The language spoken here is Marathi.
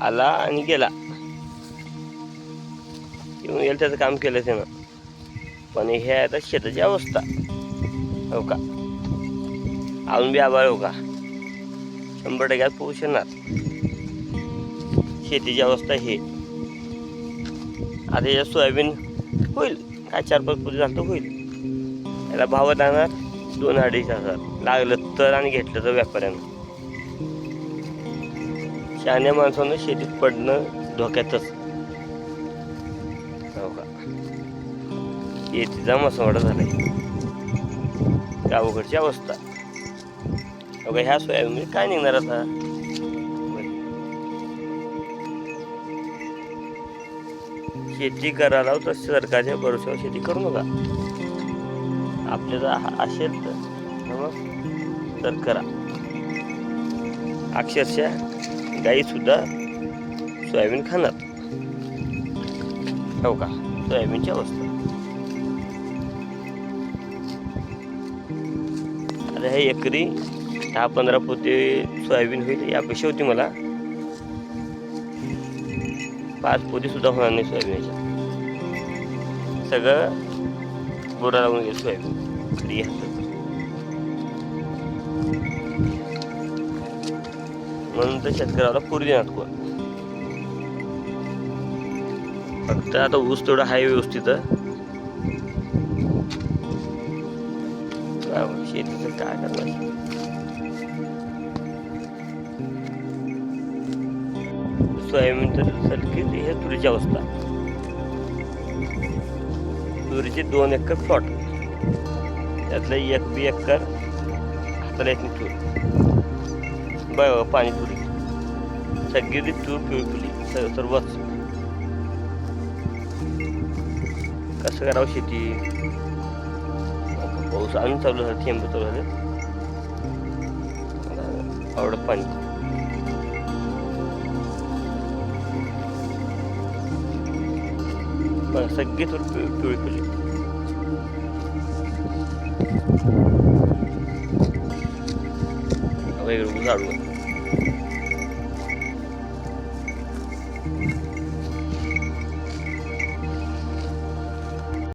आला आणि गेला. येऊन येईल त्याचं काम केलं त्यानं. पण हे आहे आता शेताची अवस्था. हो का? अजून बी आभाळ हो का? शंभर टक्क्यात पोहोच शकणार शेतीची अवस्था हे. आता याच्यात सोयाबीन होईल. काय चार पाच पुढे झालं तर होईल. याला भाव जाणार दोन अडीच हजार. लागलं तर आणि घेतलं तर व्यापाऱ्यानं. शहाण्या माणसानं शेतीत पडणं धोक्यातच. हो का? येतीचा मसवाडा झालाय. गावकडची अवस्था. हो का ह्या सोयाबीन काय निघणार आता? शेती करायला तर सरकारच्या भरोश्यावर शेती करू नका. आपल्याला असेल तर मग तर करा. अक्षरशः गाई सुद्धा सोयाबीन खाणार. हो का? सोयाबीनची अवस्था. आता हे एकरी दहा पंधरा पोते सोयाबीन होईल या अपेक्षा होती मला. पाच पोते सुद्धा होणार नाही सोयाबीनच्या. सगळं बोरा लागून गेलं सोयाबीन. म्हणून तर शेतकऱ्याला पुरी देणार फक्त आता ऊस थोडा हाय व्यवस्थित. काय शेतीचं काय करणार? सोयाबीन तर सारखी हे तुरीची अवस्था. तुरीचे दोन एकर प्लॉट त्यातलं एक बी एकर हाताला येत नाही तूर. बघ पाणी तुरी सगळी ती तूर पिवळी पिवळी स- सर्वच कसं करावं शेती आता पाऊस आणून चालू झाला थेंब चालू झाले आवडत पाणी बघा सगळी तूर पिव- पिवळी पिवळी वेगळं ऊस आडवं Thank you.